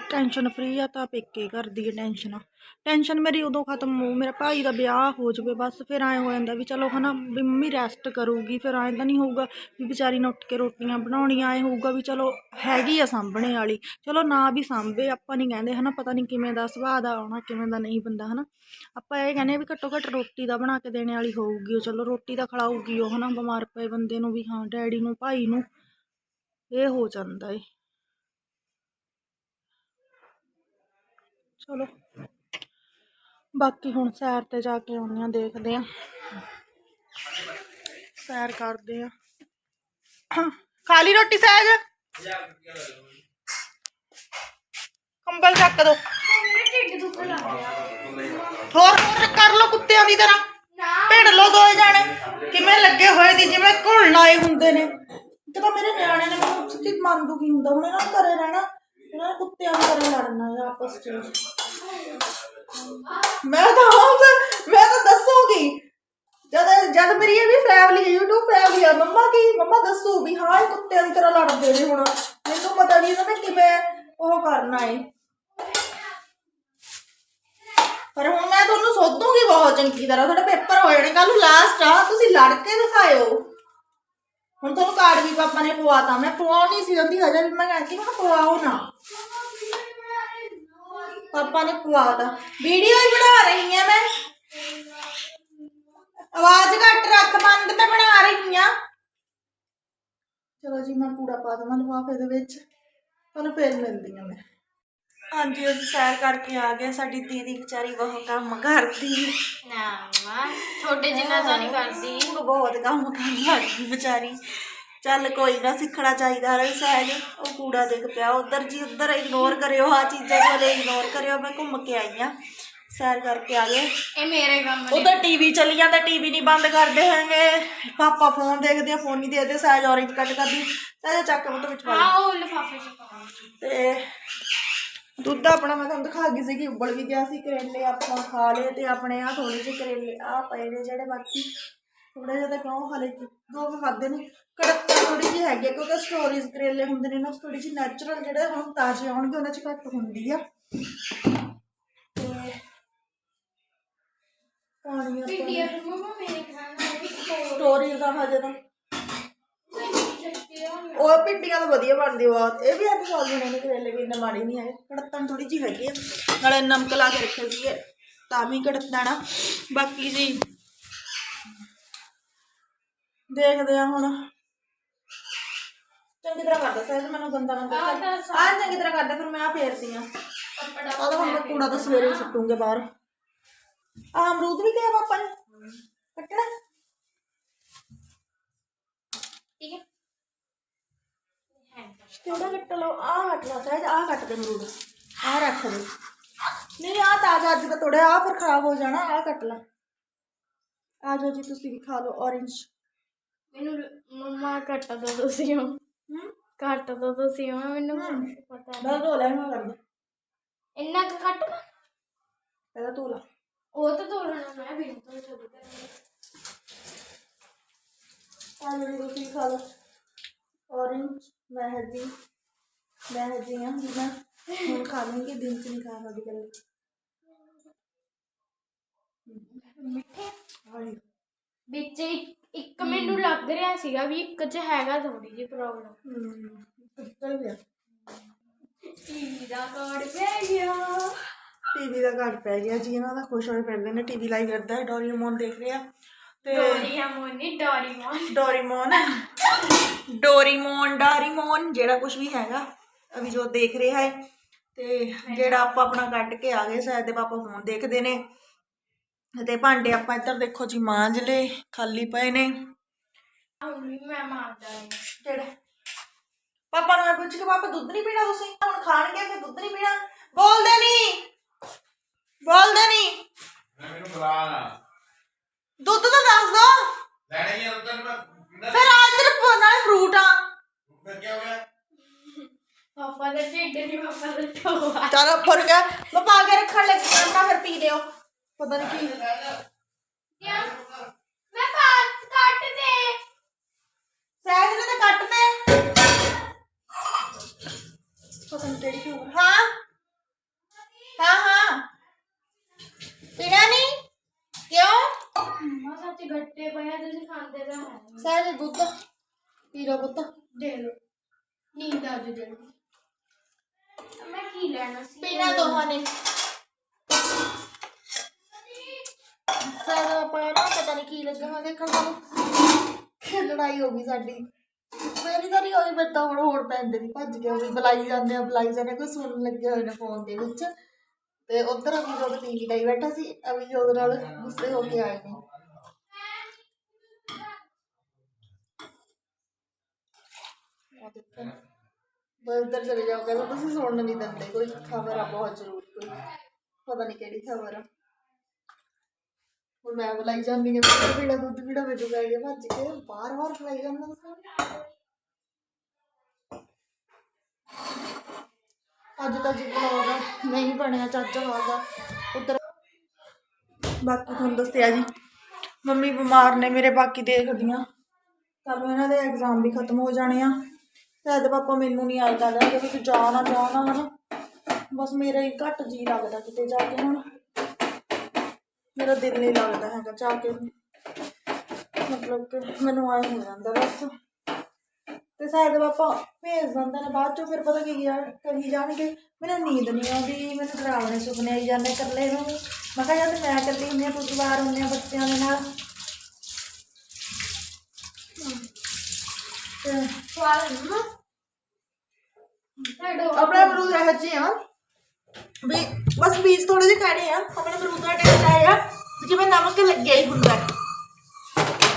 ਟੈਨਸ਼ਨ ਫਰੀ ਆ ਤਾਂ ਪੇਕੇ ਘਰ ਦੀ ਟੈਨਸ਼ਨ ਆ ਟੈਨਸ਼ਨ ਮੇਰੀ ਉਦੋਂ ਖਤਮ ਹੋ ਮੇਰਾ ਭਾਈ ਦਾ ਵਿਆਹ ਹੋ ਜਾਵੇ, ਬਸ ਫਿਰ ਐਂ ਹੋ ਜਾਂਦਾ ਵੀ ਚਲੋ ਹਨਾ, ਵੀ ਮੰਮੀ ਰੈਸਟ ਕਰੂਗੀ, ਫਿਰ ਐਂ ਤਾਂ ਨਹੀਂ ਹੋਊਗਾ ਵੀ ਵਿਚਾਰੀ ਨੇ ਉੱਠ ਕੇ ਰੋਟੀਆਂ ਬਣਾਉਣੀਆਂ, ਐਂ ਹੋਊਗਾ ਵੀ ਚਲੋ ਹੈਗੀ ਆ ਸਾਂਭਣੇ ਵਾਲੀ। ਚਲੋ ਨਾ ਵੀ ਸਾਂਭੇ, ਆਪਾਂ ਨਹੀਂ ਕਹਿੰਦੇ ਹਨਾ, ਪਤਾ ਨਹੀਂ ਕਿਵੇਂ ਦਾ ਸੁਭਾਅ ਦਾ ਆਉਣਾ, ਕਿਵੇਂ ਦਾ ਨਹੀਂ ਬੰਦਾ ਹਨਾ। ਆਪਾਂ ਇਹ ਕਹਿੰਦੇ ਆ ਵੀ ਘੱਟੋ ਘੱਟ ਰੋਟੀ ਦਾ ਬਣਾ ਕੇ ਦੇਣੇ ਵਾਲੀ ਹੋਊਗੀ ਉਹ, ਚਲੋ ਰੋਟੀ ਦਾ ਖਿਲਾਊਗੀ ਉਹ ਹਨਾ, ਬਿਮਾਰ ਪਏ ਬੰਦੇ ਨੂੰ ਵੀ, ਹਾਂ, ਡੈਡੀ ਨੂੰ, ਭਾਈ ਨੂੰ, ਇਹ ਹੋ ਜਾਂਦਾ ਏ। ਚਲੋ। ਬਾਕੀ ਹੁਣ ਸੈਰ ਤੇ ਜਾ ਕੇ ਆਉਂਦੇ ਆ ਦੇਖਦੇ ਆ ਸੈਰ ਕਰਦੇ ਆ ਖਾ ਰੋਟੀ ਸਹਿਜ ਕੰਬਲ ਚੱਕ ਦੋ। ਹੋਰ ਹੋਰ ਕਰ ਲੋ ਕੁੱਤਿਆਂ ਦੀ ਤਰ੍ਹਾਂ। ਭਿੜ ਲੋ ਦੋਏ ਜਾਣੇ। ਕਿਵੇਂ ਲੱਗੇ ਹੋਏ ਦੀ, ਜਿਵੇਂ ਘੁਲਣ ਲਾਏ ਹੁੰਦੇ ਨੇ। ਇੱਕ ਮੇਰੇ ਨਿਆਣੇ ਨੇ ਮੈਨੂੰ ਸੱਚੀ ਮਨ ਦੁਖੀ ਹੁੰਦਾ, ਹੁਣ ਇਹਨਾਂ ਨੂੰ ਘਰੇ ਰਹਿਣਾ ਨੇ ਕੁੱਤਿਆਂ ਨੂੰ ਲੜਨਾ ਹੈ ਆਪਸ ਚ। ਮੈਂ ਤਾਂ ਆਪ ਮੈਂ ਤਾਂ ਦੱਸੂਗੀ। ਜਦ ਜਦ ਮੇਰੀ ਇਹ ਵੀ ਫੈਮਿਲੀ ਹੈ, YouTube ਫੈਮਿਲੀ ਆ, ਮੰਮਾ ਕੀ, ਮੰਮਾ ਦੱਸੂ ਵੀ ਹਾਂ, ਇਹ ਕੁੱਤਿਆਂ ਦੀ ਤਰ੍ਹਾਂ ਲੜਦੇ ਨੇ ਹੁਣ। ਮੈਨੂੰ ਪਤਾ ਨਹੀਂ ਇਹਨਾਂ ਨੇ ਕਿਵੇਂ ਉਹ ਕਰਨਾ ਹੈ ਪਰ ਹੁਣ ਮੈਂ ਤੁਹਾਨੂੰ ਸੋਧੂਗੀ ਬਹੁਤ ਚੰਗੀ ਤਰ੍ਹਾਂ। ਤੁਹਾਡੇ ਪੇਪਰ ਹੋ ਜਾਣੇ ਕੱਲ ਨੂੰ ਲਾਸਟ ਆ, ਤੁਸੀਂ ਲੜ ਕੇ ਦਿਖਾਇਓ। ਹੁਣ ਤੁਹਾਨੂੰ ਕਾਰਡ ਵੀ ਪਾਪਾ ਨੇ ਪਵਾਤਾ ਮੈਂ ਪਵਾਉਣੀ ਸੀ ਉਹਦੀ ਹਜੇ ਵੀ ਮੈਂ ਕਹਿੰਦੀ ਮੈਂ ਕਿਹਾ ਪਵਾਓ ਨਾ। ਪਾਪਾ ਨੇ ਪਵਾਤਾ ਵੀਡੀਓ ਹੀ ਬਣਾ ਰਹੀ ਆ ਮੈਂ। ਆਵਾਜ਼ ਘੱਟ ਰੱਖ ਬੰਦ ਮੈਂ ਬਣਾ ਰਹੀ ਆ। ਚਲੋ ਜੀ ਮੈਂ ਕੂੜਾ ਪਾ ਦਵਾਂ ਲਿਫਾਫੇ ਦੇ ਵਿੱਚ। ਤੁਹਾਨੂੰ ਫੇਰ ਮਿਲਦੀ ਆ ਮੈਂ। ਹਾਂਜੀ ਅਸੀਂ ਸੈਰ ਕਰਕੇ ਆ ਗਏ ਸਾਡੀ ਦੀਦੀ ਵਿਚਾਰੀ ਬਹੁਤ ਕੰਮ ਕਰਦੀ। ਨਾ ਮਾ ਛੋਟੇ ਜਿੰਨਾ ਤਾਂ ਨਹੀਂ ਕਰਦੀ। ਉਹ ਬਹੁਤ ਕੰਮ ਕਰਨ ਲੱਗ ਵਿਚਾਰੀ। ਚੱਲ ਕੋਈ ਨਾ ਸਿੱਖਣਾ ਚਾਹੀਦਾ ਹਰ ਸਹਿਜ। ਉਹ ਕੂੜਾ ਦੇਖ ਪਿਆ ਉਧਰ ਜੀ ਉਧਰ ਇਗਨੋਰ ਕਰਿਓ ਆ ਚੀਜ਼ਾਂ ਕੋਲੇ ਇਗਨੋਰ ਕਰਿਓ ਮੈਂ ਘੁੰਮ ਕੇ ਆਈ ਆ ਸੈਰ ਕਰਕੇ ਆ ਗਏ। ਇਹ ਮੇਰੇ ਕੰਮ ਨੇ। ਉਧਰ ਟੀਵੀ ਚੱਲੀ ਜਾਂਦਾ ਟੀਵੀ ਨਹੀਂ ਬੰਦ ਕਰਦੇ ਹੈਗੇ। ਪਾਪਾ ਫੋਨ ਦੇਖਦੇ ਆ ਫੋਨ ਨਹੀਂ ਦੇਖਦੇ ਸਹਿਜ ਔਰੇਂਜ ਕੱਟ ਕਰਦੀ। ਸਹਿਜ ਚੱਕ ਉਹ ਵਿੱਚ ਪਾ। ਲਈ। ਹਾਂ ਉਹ ਲਿਫਾਫੇ ਚ ਪਾਉਂਗੀ ਤੇ ਦੁੱਧ ਆਪਣਾ ਮੈਂ ਤੁਹਾਨੂੰ ਦਿਖਾ ਗਈ ਸੀ ਕਿ ਉਬਲ ਵੀ ਗਿਆ ਸੀ ਕਰੇਲੇ ਆਪਾਂ ਖਾ ਲਏ ਤੇ ਆਪਣੇ ਆ ਥੋੜੇ ਜਿਹੇ ਕਰੇਲੇ ਆ ਪਏ ਨੇ ਜਿਹੜੇ ਬਾਕੀ। ਥੋੜੇ ਜਿਹਾ ਤਾਂ ਕਿਉਂ ਹਲੇ ਦੋ ਕੁ ਖਾਦੇ ਨੇ। ਕੜਕ ਥੋੜੀ ਜਿਹੀ ਹੈਗੀ ਆ ਕਿਉਂਕਿ ਸਟੋਰੀਜ਼ ਕਰੇਲੇ ਹੁੰਦੇ ਨੇ ਨਾ ਥੋੜੀ ਜਿਹੀ ਨੈਚੁਰਲ ਜਿਹੜੇ ਹੁਣ ਤਾਜ਼ੇ ਆਉਣਗੇ ਉਹਨਾਂ 'ਚ ਘੱਟ ਹੁੰਦੀ ਆ। ਤੇ ਪਾਣੀ ਵੀਡੀਓ ਮਮਾ ਮੇਰੇ ਖਾਣਾ ਦੀ ਸਟੋਰੀਜ਼ ਦਾ ਹਜੇ ਤਾਂ। ਉਹ ਭਿੰਡੀਆਂ ਤਾਂ ਵਧੀਆ ਬਣਦੀ ਬਹੁਤ ਇਹ ਵੀ ਅੱਜ ਸਵਾਦ ਬਣੇ ਨੇ ਕਰੇਲੇ ਵੀ ਇੰਨੇ ਮਾੜੇ ਨਹੀਂ ਹੈਗੇ ਕੜਤਣ ਥੋੜੀ ਜਿਹੀ ਹੈਗੀ ਆ। ਨਾਲੇ ਨਮਕ ਲਾ ਕੇ ਰੱਖੇ ਸੀਗੇ ਤਾਂ ਵੀ ਕੜਤ ਦੇਣਾ ਬਾਕੀ ਜੀ ਦੇਖਦੇ ਆ ਹੁਣ। ਚੰਗੀ ਤਰ੍ਹਾਂ ਕਰਦਾ ਸਹਿਜ ਮੈਨੂੰ ਗੰਦਾ ਗੰਦਾ ਆ ਚੰਗੀ ਤਰ੍ਹਾਂ ਕਰਦਾ ਫਿਰ ਮੈਂ ਆ ਫੇਰਦੀ ਆ ਕੱਪੜਾ ਆਹ ਹੁਣ ਮੈਂ ਕੂੜਾ ਤਾਂ ਸਵੇਰੇ ਹੀ ਸੁੱਟੂਗੇ ਬਾਹਰ। ਆ ਅਮਰੂਦ ਵੀ ਲਿਆ ਪਾਪਾ ਨੇ। ਕੱਟਣਾ। ਠੀਕ ਹੈ। ਹੈ। ਕਿਹੜਾ ਕੱਟ ਲਓ? ਆਹ ਕੱਟ ਲਾ ਸਹਿਜ ਆਹ ਕੱਟ ਦੇ ਅਮਰੂਦ। ਆਹ ਰੱਖ ਦੇ। ਨਹੀਂ ਆਹ ਤਾਜ਼ਾ ਅੱਜ ਦਾ ਤੋੜਿਆ ਆਹ ਫਿਰ ਖਰਾਬ ਹੋ ਜਾਣਾ ਆਹ ਕੱਟ ਲਾ। ਆ ਜਾਓ ਜੀ ਤੁਸੀਂ ਵੀ ਖਾ ਲਓ orange ਮੈਨੂੰ ਮਮਾ ਕੱਟ ਦੋ ਤੁਸੀਂ ਹੂੰ ਕੱਟ ਦੋ ਤੁਸੀਂ ਉਹ ਮੈਨੂੰ ਪਤਾ ਨਹੀਂ। ਧੋ ਲੈ ਮੈਂ ਕਰ ਦੇ ਇੰਨਾ ਕੁ ਕੱਟ ਲਾ? ਪਹਿਲਾਂ ਧੋ ਲਾ। ਉਹ ਤਾਂ ਲੈਣਾ ਮੈਂ ਵੀ ਤੋਂ ਛੋੜ ਕਰ ਆ ਜੀ ਤੁਸੀਂ ਖਾ ਲਓ। Orange ਮਹਿਦੀ ਮਹਿਦੀ ਆ ਮੈਂ ਹੁਣ ਖਾ ਲੂੰਗੀ ਦਿਨ ਚ ਨਹੀਂ ਖਾ ਸਕਦੀ ਕਦੇ ਮਿੱਠੇ? ਹਾਏ ਵਿੱਚ ਇੱਕ ਮੈਨੂੰ ਲੱਗ ਰਿਹਾ ਸੀਗਾ ਵੀ ਇੱਕ ਚ ਹੈਗਾ ਥੋੜੀ ਜਿਹੀ ਪ੍ਰੋਬਲਮ ਹੂੰ ਚੱਲ ਗਿਆ। ਟੀਵੀ ਦਾ ਕਾਰਡ ਪੈ ਗਿਆ। ਟੀਵੀ ਦਾ ਘਰ ਪੈ ਗਿਆ ਜੀ ਇਹਨਾਂ ਦਾ ਖੁਸ਼ ਹੋਏ ਫਿਰਦੇ ਨੇ ਟੀਵੀ ਲਾਈ ਫਿਰਦਾ ਹੈ ਡੋਰੀਮੋਨ ਦੇਖ ਰਿਹਾ। ਤੇ ਡੋਰੀਮੋਨ ਨਹੀਂ ਡੋਰੀਮੋਨ ਡੋਰੀਮੋਨ ਡੋਰੀਮੋਨ ਡਾਰੀਮੋਨ ਜਿਹੜਾ ਕੁਝ ਵੀ ਹੈਗਾ ਅਭੀ ਜੋ ਦੇਖ ਰਿਹਾ ਹੈ। ਤੇ ਜਿਹੜਾ ਆਪਾਂ ਆਪਣਾ ਕੱਢ ਕੇ ਆ ਗਏ ਸ਼ਾਇਦ ਦੇ ਪਾਪਾ ਫੋਨ ਦੇਖਦੇ ਨੇ। ਤੇ ਭਾਂਡੇ ਆਪਾਂ ਇੱਧਰ ਦੇਖੋ ਜੀ ਮਾਂਜ ਲਏ ਖਾਲੀ ਪਏ ਨੇ। ਹੁਣ ਵੀ ਮੈਂ ਮਾਰਦਾ ਨਹੀਂ ਕਿਹੜੇ? ਪਾਪਾ ਨੂੰ ਮੈਂ ਪੁੱਛ ਕੇ ਪਾਪਾ ਦੁੱਧ ਨਹੀਂ ਪੀਣਾ ਤੁਸੀਂ? ਹੁਣ ਖਾਣਗੇ ਫਿਰ ਦੁੱਧ ਨਹੀਂ ਪੀਣਾ? ਬੋਲਦੇ ਨਹੀਂ ਬੋਲਦੇ ਨਹੀਂ ਮੈਨੂੰ ਬੁਲਾ ਨਾ ਦੁੱਧ ਤਾਂ ਦੱਸ ਦੋ। ਲੈਣੇ ਹੀ ਅੰਦਰ ਮੈਂ ਪੀਣਾ ਫਿਰ ਆ ਇੱਧਰ ਨਾਲ ਫਰੂਟ ਆ। ਫਿਰ ਕੀ ਹੋ ਗਿਆ? ਪਾਪਾ ਦਾ ਢਿੱਡ ਨਹੀਂ ਪਾਪਾ ਦਾ ਟੋਆ ਚਲੋ ਫੁਰ ਗਿਆ। ਮੈਂ ਪਾ ਕੇ ਰੱਖਣ ਲੱਗੀ ਆਂ ਤਾਂ ਫਿਰ ਪੀ ਲਿਓ ਪਤਾ ਨਹੀਂ ਕੀ। ਕਿਆ? ਮੈਂ ਪਾਸ ਕੱਟ ਦੇ ਸਹਿਜ ਨੇ ਤਾਂ ਕੱਟ ਤੇ ਪਤਾ ਨਹੀਂ ਕਿਹੜੀ ਕਿਉਂ ਹਾਂ। ਹਾਂ ਹਾਂ। ਪੀਣਾ ਨਹੀਂ ਕਿਉਂ? ਮੰਮਾ ਸੱਚ ਗੱਟੇ ਪਿਆ ਤੁਸੀਂ ਖਾਂਦੇ ਤਾਂ ਹੈ ਨੀ। ਸਹਿਜ ਦੁੱਧ। ਪੀ ਲਓ ਪੁੱਤ ਦੇ ਲੋ ਨੀਂਦ ਆ ਜੂ ਦੇ। ਮੈਂ ਕੀ ਲੈਣਾ ਸੀ? ਪੀਣਾ ਦੋਹਾਂ ਨੇ। ਸਾਰਾ ਪਾਣਾ, ਪਤਾ ਨਹੀਂ ਕੀ ਲੱਗਾ ਮੈਂ ਲੜਾਈ ਹੋ ਗਈ ਸਾਡੀ। ਮੇਰੀ ਤਾਂ ਨਹੀਂ ਹੋਈ ਮੈਂ ਹੁਣ ਹੋਰ ਪੈਂਦੇ ਨਹੀਂ ਭੱਜ ਕੇ ਵੀ ਬੁਲਾਈ ਜਾਂਦੇ ਆ, ਬੁਲਾਈ ਜਾਂਦੇ ਕੋਈ ਸੁਣਨ ਲੱਗੇ ਹੋਏ ਨੇ ਫੋਨ ਦੇ ਵਿੱਚ। ਤੇ ਉਧਰ ਅਭੀ ਟੀਵੀ ਲਾਈ ਬੈਠਾ ਸੀ ਅਭੀ ਨਾਲ ਗੁੱਸੇ ਹੋ ਕੇ ਆਏ ਨੇ। ਆ ਚਲੇ ਜਾਓ, ਕਹਿੰਦੇ ਤੁਸੀਂ ਸੁਣਨ ਨਹੀਂ ਦਿੰਦੇ, ਕੋਈ ਖਬਰ ਆ, ਬਹੁਤ ਜ਼ਰੂਰੀ, ਕੋਈ ਪਤਾ ਨਹੀਂ ਕਿਹੜੀ ਖਬਰ ਆ। ਹੁਣ ਮੈਂ ਬੁਲਾਈ ਜਾਂਦੀ ਹਾਂ ਦੁੱਧ ਪੀੜਾ ਦੁੱਧ ਪੀਣਾ ਮੈਨੂੰ ਪੈ ਗਿਆ ਭੱਜ ਕੇ ਬਾਰ ਬਾਰ ਬੁਲਾਈ ਜਾਂਦਾ ਅੱਜ ਤਾਂ ਜੀ ਬਲੌਗ ਨਹੀਂ ਬਣਿਆ, ਚੱਜ ਹਾਗਾ ਉਧਰ ਬਾਕੀ ਤੁਹਾਨੂੰ ਦੱਸਿਆ ਜੀ, ਮੰਮੀ ਬਿਮਾਰ ਨੇ ਮੇਰੇ ਬਾਕੀ ਦੇਖਦੀਆਂ। ਕੱਲ ਇਹਨਾਂ ਦੇ ਐਗਜ਼ਾਮ ਵੀ ਖਤਮ ਹੋ ਜਾਣੇ ਆ। ਸ਼ਾਇਦ ਪਾਪਾ ਮੈਨੂੰ ਨਹੀਂ ਆਈ ਕਹਿੰਦਾ ਕਿ ਤੂੰ ਜਾ ਨਾ ਜਾ ਨਾ, ਹਨਾ। ਬਸ ਮੇਰਾ ਹੀ ਘੱਟ ਜੀ ਲੱਗਦਾ ਕਿਤੇ ਜਾ ਕੇ ਹੁਣ। ਮੇਰਾ ਦਿਲ ਨਹੀਂ ਲੱਗਦਾ ਹੈਗਾ ਜਾ ਕੇ। ਮਤਲਬ ਕਿ ਮੈਨੂੰ ਆਏ ਹੋ ਜਾਂਦਾ ਬਸ। ਤੇ ਸ਼ਾਇਦ ਪਾਪਾ ਭੇਜ ਦਿੰਦੇ ਨੇ ਬਾਅਦ ਚੋਂ ਫਿਰ ਪਤਾ ਕੀ ਯਾਰ ਕਹੀ ਜਾਣਗੇ ਮੈਨੂੰ ਨੀਂਦ ਨਹੀਂ ਆਉਂਦੀ ਮੈਨੂੰ ਡਰਾਵਣੇ ਸੁਪਨੇ ਆਈ ਜਾਂਦੇ ਇਕੱਲੇ ਨੂੰ। ਮੈਂ ਕਿਹਾ ਜਦ ਮੈਂ ਇਕੱਲੀ ਹੁੰਦੀ ਹਾਂ ਤੁਸੀਂ ਬਾਹਰ ਹੁੰਦੇ ਆ ਬੱਚਿਆਂ ਦੇ ਨਾਲ। ਤੇ ਸਵਾਲ ਛੱਡੋ ਆਪਣੇ ਅਮਰੂਦ ਇਹੋ ਜਿਹੇ ਆ। ਵੀ ਬਸ ਬੀਜ ਥੋੜੇ ਜਿਹੇ ਕਾੜੇ ਆ ਆਪਣੇ ਅਮਰੂਦ ਦਾ ਟੇਸਟ ਆਇਆ। ਜਿਵੇਂ ਨਮਕ ਲੱਗਿਆ ਹੀ ਹੁੰਦਾ। ਹੈ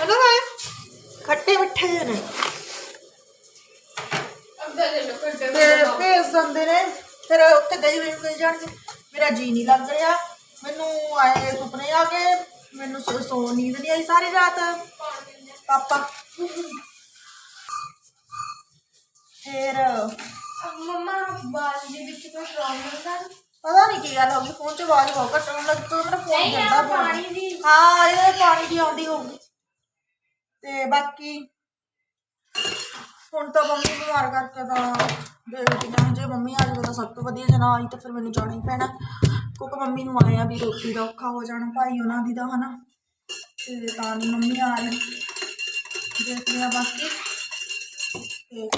ਹੈਨਾ ਹੈ ਖੱਟੇ ਮਿੱਠੇ ਜਿਹੇ ਨੇ। ਤੇ ਭੇਜ ਦਿੰਦੇ ਨੇ। ਫਿਰ ਉੱਥੇ ਗਈ ਹੋਈ ਗਈ ਜਾਣ ਕੇ ਮੇਰਾ ਜੀ ਨਹੀਂ ਲੱਗ ਰਿਹਾ। ਮੈਨੂੰ ਆਏ ਸੁਪਨੇ ਆ ਗਏ। ਮੈਨੂੰ ਸੋ ਸੋ ਨੀਂਦ ਨਹੀਂ ਆਈ ਸਾਰੀ ਰਾਤ। ਪਾਪਾ। ਦੇ ਵਿੱਚ ਕੋਈ ਪ੍ਰੋਬਲਮ ਤਾਂ ਪਤਾ ਨਹੀਂ ਕੀ ਗੱਲ ਹੋ ਗਈ ਫੋਨ 'ਚ ਆਵਾਜ਼ ਬਹੁਤ ਘੱਟ ਆਉਣ ਲੱਗ ਪਈ ਮੇਰਾ ਫੋਨ ਨਹੀਂ ਆ ਪਿਆ। ਪਾਣੀ ਦੀ। ਹਾਂ ਇਹ ਪਾਣੀ ਦੀ ਆਉਂਦੀ ਹੋਊਗੀ। ਤੇ ਬਾਕੀ ਹੁਣ ਤਾਂ ਮੰਮੀ ਬਿਮਾਰ ਕਰਕੇ ਤਾਂ ਦੇਖਦੀ ਹਾਂ ਜੇ ਮੰਮੀ ਆ ਜਾਵੇ ਤਾਂ ਸਭ ਤੋਂ ਵਧੀਆ ਜੇ ਨਾ ਆਈ ਤਾਂ ਫਿਰ ਮੈਨੂੰ ਜਾਣਾ ਹੀ ਪੈਣਾ। ਕਿਉਂਕਿ ਮੰਮੀ ਨੂੰ ਆਇਆ ਵੀ ਰੋਟੀ ਦਾ ਔਖਾ ਹੋ ਜਾਣਾ ਭਾਈ ਉਹਨਾਂ ਦੀ ਦਾ ਹਨਾ। ਤੇ ਤਾਂ ਨਹੀਂ ਮੰਮੀ ਆ ਰਹੀ। ਦੇਖਦੇ ਹਾਂ ਬਾਕੀ। ਤੇ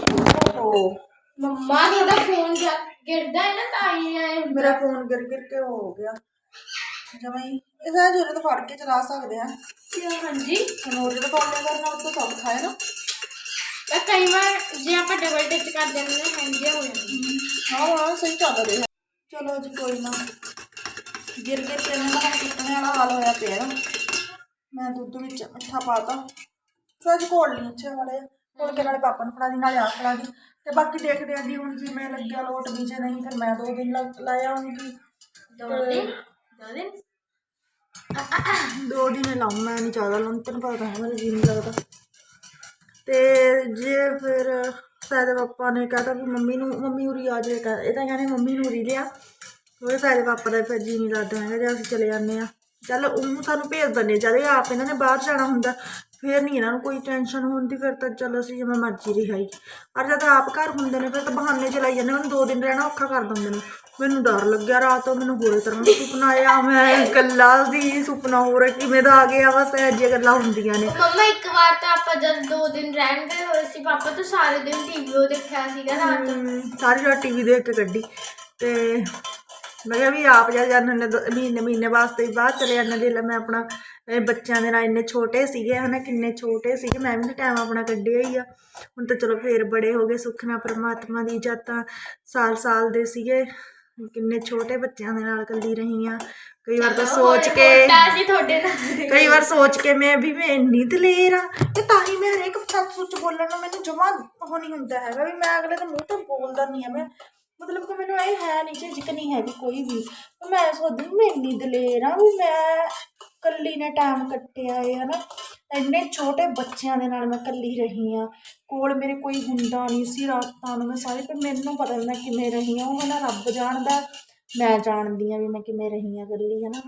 ਓਹੋ। ਮੰਮਾ ਤੁਹਾਡਾ ਫੋਨ ਗਿਰਦਾ ਹੈ ਨਾ ਤਾਂ ਹੀ ਆਏ ਮੇਰਾ ਫੋਨ ਗਿਰ ਗਿਰ ਕੇ ਹੋ ਗਿਆ। ਜਮਾਂ ਹੀ। ਇਹ ਸਾਰਾ ਜੋਰੇ ਤਾਂ ਫੜ ਕੇ ਚਲਾ ਸਕਦੇ ਆ। ਕਿਉਂ ਹਾਂਜੀ? ਉਹਦੇ ਤਾਂ ਫੋਨ ਕਰਨਾ ਉਹ ਤਾਂ ਸਭ ਖਾਏ ਨਾ। ਤਾਂ ਕਈ ਵਾਰ ਜੇ ਆਪਾਂ ਡਬਲ ਟੱਚ ਕਰ ਦਿੰਦੇ ਨੇ ਹੈਂਗ ਹੋ ਜਾਂਦਾ। ਹਾਂ ਹਾਂ ਸਹੀ ਚੱਲ ਰਿਹਾ। ਚਲੋ ਜੀ ਕੋਈ ਨਾ। ਗਿਰ ਗਿਰ ਕੇ ਇਹਨਾਂ ਦਾ ਕਿਤਨੇ ਵਾਲਾ ਹਾਲ ਹੋਇਆ ਪਿਆ ਨਾ। ਮੈਂ ਦੁੱਧ ਵਿੱਚ ਮਿੱਠਾ ਪਾਤਾ। ਸੱਜ ਕੋਲ ਨਹੀਂ ਅੱਛੇ ਵਾਲੇ ਕੋਲ ਕੇ ਨਾਲੇ ਪਾਪਾ ਨੂੰ ਫੜਾ ਦੀ ਨਾਲੇ ਆਪ ਫੜਾ ਦੀ। ਤੇ ਬਾਕੀ ਦੇਖਦੇ ਆ ਜੀ ਹੁਣ ਜਿਵੇਂ ਲੱਗਿਆ ਲੋਟ ਵੀ ਜੇ ਨਹੀਂ ਫਿਰ ਮੈਂ ਦੋ ਦਿਨ ਲਾ- ਲਾਇਆ ਆਉਂਗੀ ਦੋ ਦਿਨ? ਦੋ ਦਿਨ? ਦੋ ਦਿਨ ਲਾਉਂ ਮੈਂ ਨਹੀਂ ਜ਼ਿਆਦਾ ਲਾਉਂ ਤੈਨੂੰ ਪਤਾ ਤਾਂ ਹੈ ਮੇਰਾ ਜੀ ਨਹੀਂ ਲੱਗਦਾ। ਤੇ ਜੇ ਫਿਰ ਸਾਇਦ ਪਾਪਾ ਨੇ ਕਹਤਾ ਵੀ ਮੰਮੀ ਨੂੰ ਮੰਮੀ ਉਰੀ ਆ ਜਾਏ ਇਹ ਤਾਂ ਕਹਿੰਦੇ ਮੰਮੀ ਨੂੰ ਉਰੀ ਲਿਆ। ਉਹਦੇ ਸਾਇਦ ਪਾਪਾ ਦਾ ਫਿਰ ਜੀ ਨਹੀਂ ਲੱਗਦਾ ਹੈਗਾ ਜੇ ਅਸੀਂ ਚਲੇ ਜਾਂਦੇ ਆ ਚੱਲ ਉਹਨੂੰ ਸਾਨੂੰ ਭੇਜ ਦਿੰਦੇ ਜਦ ਇਹ ਆਪ ਇਹਨਾਂ ਨੇ ਬਾਹਰ ਜਾਣਾ ਹੁੰਦਾ ਫਿਰ ਨਹੀਂ ਇਹਨਾਂ ਨੂੰ ਕੋਈ ਟੈਨਸ਼ਨ ਹੁੰਦੀ ਫਿਰ ਤਾਂ ਚਲੋ ਅਸੀਂ ਜਿਵੇਂ ਮਰਜ਼ੀ ਰਿਹਾਈ। ਪਰ ਜਦ ਆਪ ਘਰ ਹੁੰਦੇ ਨੇ ਫਿਰ ਤਾਂ ਬਹਾਨੇ ਚਲਾਈ ਜਾਂਦੇ ਉਹਨੂੰ ਦੋ ਦਿਨ ਰਹਿਣਾ ਔਖਾ ਕਰ ਦਿੰਦੇ ਨੇ। ਮੈਨੂੰ ਡਰ ਲੱਗਿਆ ਰਾਤ ਨੂੰ ਮੈਨੂੰ ਹੋਰੇ ਤਰ੍ਹਾਂ ਦਾ ਸੁਪਨਾ ਆਇਆ। ਮੈਂ ਇਕੱਲਾ ਦੀ ਸੁਪਨਾ ਹੋ ਰਿਹਾ ਕਿਵੇਂ ਦਾ ਆ ਗਿਆ ਬਸ ਇਹ ਜਿਹੀਆਂ ਗੱਲਾਂ ਹੁੰਦੀਆਂ ਨੇ। ਮੰਮਾ ਇੱਕ ਵਾਰ ਤਾਂ ਆਪਾਂ ਜਦ ਦੋ ਦਿਨ ਰਹਿਣ ਗਏ ਹੋਏ ਸੀ ਪਾਪਾ ਤਾਂ ਸਾਰੇ ਦਿਨ ਟੀਵੀ ਉਹ ਦੇਖਿਆ ਸੀਗਾ ਰਾਤ। ਹਮ, ਸਾਰੀ ਰਾਤ ਟੀਵੀ ਦੇਖ ਕੇ ਕੱਢੀ। ਤੇ ਮੈਂ ਕਿਹਾ ਵੀ ਆਪ ਜਾ ਜਾਂਦੇ ਨੇ ਦੋ- ਮਹੀਨੇ ਮਹੀਨੇ ਵਾਸਤੇ ਹੀ ਬਾਅਦ ਚਲੇ ਜਾਂਦੇ ਜੇ ਮੈਂ ਆਪਣਾ ਇਹ ਬੱਚਿਆਂ ਦੇ ਨਾਲ ਇੰਨੇ ਛੋਟੇ ਸੀਗੇ ਹਨਾ ਕਿੰਨੇ ਛੋਟੇ ਸੀਗੇ ਮੈਂ ਵੀ ਟਾਈਮ ਆਪਣਾ ਕੱਢਿਆ ਹੀ ਆ। ਹੁਣ ਤਾਂ ਚਲੋ ਫੇਰ ਬੜੇ ਹੋ ਗਏ ਸੁੱਖ ਨਾਲ ਪ੍ਰਮਾਤਮਾ ਦੀ ਜਦ ਤਾਂ ਸਾਲ ਸਾਲ ਦੇ ਸੀਗੇ। ਕਿੰਨੇ ਛੋਟੇ ਬੱਚਿਆਂ ਦੇ ਨਾਲ ਕੱਲੀ ਰਹੀ ਆ। ਕਈ ਵਾਰ ਤਾਂ ਸੋਚ ਕੇ ਅਸੀਂ ਤੁਹਾਡੇ ਨਾਲ। ਕਈ ਵਾਰ ਸੋਚ ਕੇ ਮੈਂ ਵੀ ਮੈਂ ਇੰਨੀ ਦਲੇਰ ਆ ਤੇ ਤਾਂ ਹੀ ਮੈਂ ਹਰੇਕ ਸੱਚ ਸੁੱਚ ਬੋਲਣ ਨੂੰ ਮੈਨੂੰ ਜਮਾ ਉਹ ਨਹੀਂ ਹੁੰਦਾ ਹੈਗਾ ਵੀ ਮੈਂ ਅਗਲੇ ਦੇ ਮੂੰਹ ਤੋਂ ਬੋਲਦਾ ਨਹੀਂ ਆ ਮੈਂ। ਮਤਲਬ ਕਿ ਮੈਨੂੰ ਇਹ ਹੈ ਨਹੀਂ ਝਿਜਕ ਨਹੀਂ ਹੈਗੀ ਕੋਈ ਵੀ। ਤੇ ਮੈਂ ਸੋਚਦੀ ਮੈਂ ਇੰਨੀ ਦਲੇਰ ਆ ਵੀ ਮੈਂ ਕੱਲੀ ਨੇ ਟਾਈਮ ਕੱਟਿਆ ਏ ਹਨਾ? ਇੰਨੇ ਛੋਟੇ ਬੱਚਿਆਂ ਦੇ ਨਾਲ ਮੈਂ ਕੱਲੀ ਰਹੀ ਆ। ਕੋਲ ਮੇਰੇ ਕੋਈ ਹੁੰਦਾ ਨਹੀਂ ਸੀ ਰਾਤਾਂ ਨੂੰ ਮੈਂ ਸਾਰੇ ਪਰ ਮੈਨੂੰ ਪਤਾ ਮੈਂ ਕਿਵੇਂ ਰਹੀ ਆ। ਉਹ ਹਨਾ ਰੱਬ ਜਾਣਦਾ ਮੈਂ ਜਾਣਦੀ ਆ ਵੀ ਮੈਂ ਕਿਵੇਂ ਰਹੀ ਆ ਕੱਲੀ ਹਨਾ?